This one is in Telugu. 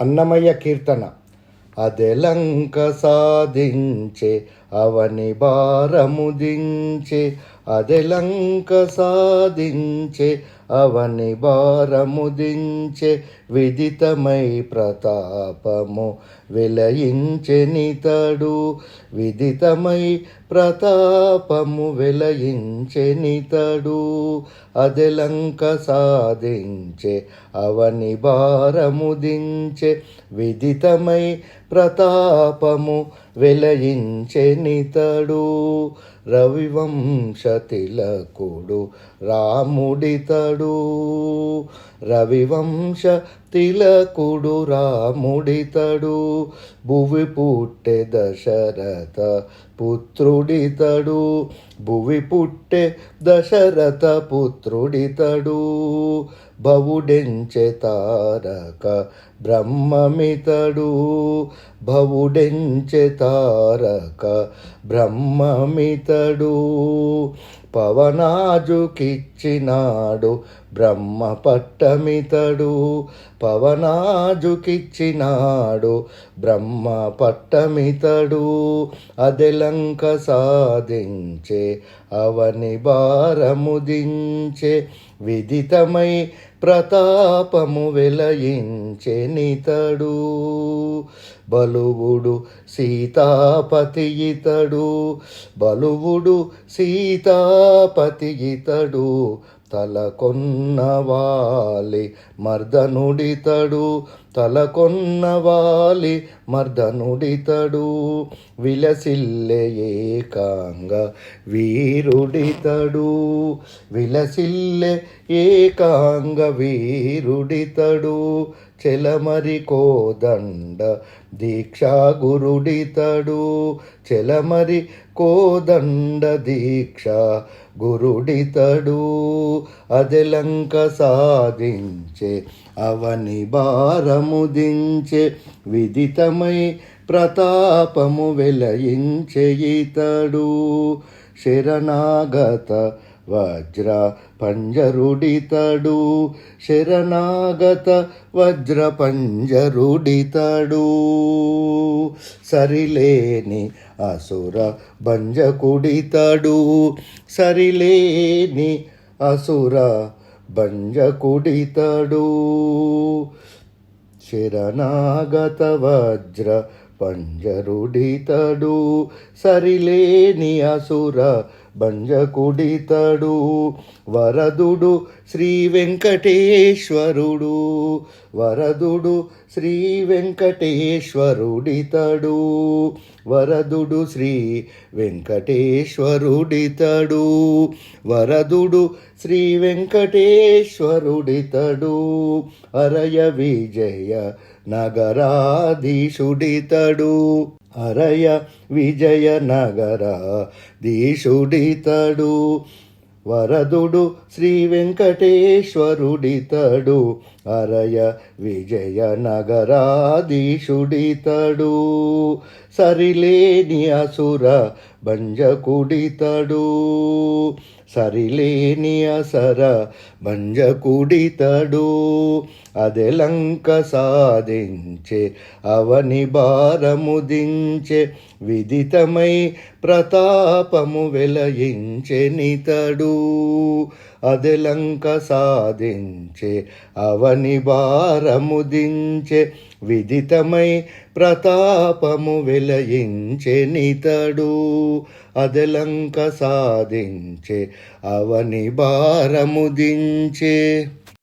అన్నమయ్య కీర్తన. అదెలంక సాధించే అవని భారముదించే అదెలంక సాధించే అవని భారముదించే విదితమై ప్రతాపము వెలయించెనితడు విదితమై ప్రతాపము వెలయించెనితడు అదెలంక సాధించే అవని భారముదించే విదితమై ప్రతాపము వెలయించెనితడు రవివంశతిలకుడు రాముడితడు రవివంశ తిలకుడు రాముడితడు భువి పుట్టె దశరథ పుత్రుడితడు భువి పుట్టె దశరథ పుత్రుడితడు భవుడెంచె తారక బ్రహ్మమితడు భవుడెంచె తారక ఇతడు పవనాజుకిచ్చినాడు. బ్రహ్మ పట్టమితడు పవనాజుకిచ్చినాడు. బ్రహ్మ పట్టమితడు అదెలంక సాధించే అవని భారముదించే విదితమై ప్రతాపము వెలయించెనితడు బలువుడు సీతాపతి ఇతడు బలువుడు సీతాపతి ఇతడు. తలకొన్నవాలి మర్దనుడితడు తలకొన్నవాలి మర్దనుడితడు. విలసిల్లె ఏకాంగ వీరుడితడు. విలసిల్లె ఏకాంగ వీరుడితడు. చెలమరి కోదండ దీక్షా గురుడితడు చెలమరి కోదండ దీక్ష గురుడితడు అదెలంక సాధించే అవని సముదించే విదితమై ప్రతాపము వెలయించే ఇతడు. శరణాగత వజ్ర పంజరుడితడు. శరణాగత వజ్ర పంజరుడితడు. సరిలేని అసుర భంజకుడితడు. సరిలేని అసుర భంజకుడితడు. శరణాగత వజ్ర పంజరుడితడు సరిలేని అసుర భంజకుడితడు వరదుడు శ్రీ వెంకటేశ్వరుడు వరదుడు శ్రీ వెంకటేశ్వరుడితడు వరదుడు శ్రీ వెంకటేశ్వరుడితడు వరదుడు శ్రీ వెంకటేశ్వరుడితడు అరయ విజయ నగరాధీశుడితడు. అరయ విజయనగర దీషుడితడు వరదుడు శ్రీ వెంకటేశ్వరుడితడు అరయ విజయనగరాధీషుడితడు సరిలేని అసుర భంజకుడితడు సరిలేని అసర భంజకుడితడు అదెలంక సాధించే అవని భారముదించే విదితమై ప్రతాపము వెలయించెనితడు అదెలంక సాధించే అవని భారముదించే విదితమై ప్రతాపము వెలయించెనితడు అదలంక సాధించే అవని భారముదించే.